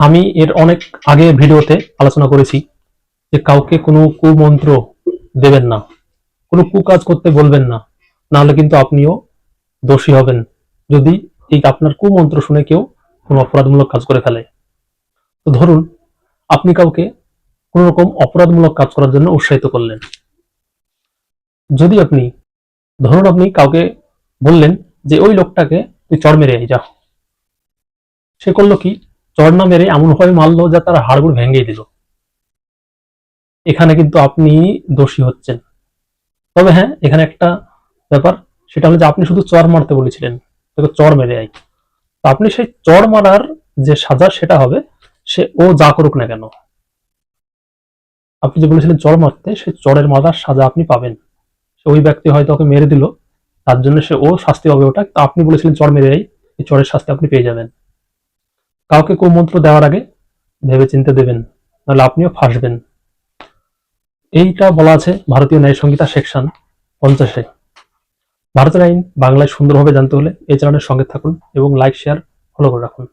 আমি এর অনেক আগে ভিডিওতে আলোচনা করেছি যে কাউকে কোনো কুমন্ত্র দেবেন না, কোনো কুকাজ করতে বলবেন না, নাহলে কিন্তু আপনিও দোষী হবেন যদি এই আপনার কুমন্ত্র শুনে কেউ কোনো অপরাধমূলক কাজ করে ফেলে। তো ধরুন, আপনি কাউকে কোন রকম অপরাধমূলক কাজ করার জন্য উৎসাহিত করলেন। যদি আপনি, ধরুন আপনি কাউকে বললেন যে, ওই লোকটাকে তুই চড় মেরে যা। সে করল কি? চড় না মেরে এমন ভাবে মারলো যা তার হাড়গুড় ভেঙে দিল। এখানে কিন্তু আপনি দোষী হচ্ছেন। তবে হ্যাঁ এখানে একটা ব্যাপার, সেটা হলো যে আপনি শুধু চর মারতে বলেছিলেন চর মেরে আয় তো আপনি সেই চর মারার যে সাজা, সেটা হবে সে ও যা করুক না কেন। আপনি যে বলেছিলেন চর মারতে, সেই চরের মারার সাজা আপনি পাবেন। সে ওই ব্যক্তি হয়তো ওকে মেরে দিল, তার জন্য সে ও শাস্তি পাবে ওটা। আপনি বলেছিলেন চর মেরে এই চরের শাস্তি আপনি পেয়ে যাবেন। কাউকে মন্ত্র দেওয়ার আগে ভেবে চিনতে দেবেন, নাহলে আপনিও ফাঁসবেন। এইটা বলা আছে ভারতীয় ন্যায় সংহিতা সেকশন পঞ্চাশে। ভারতের আইন বাংলায় সুন্দরভাবে জানতে হলে এই চ্যানেলের সঙ্গে থাকুন এবং লাইক, শেয়ার ফলো করে রাখুন।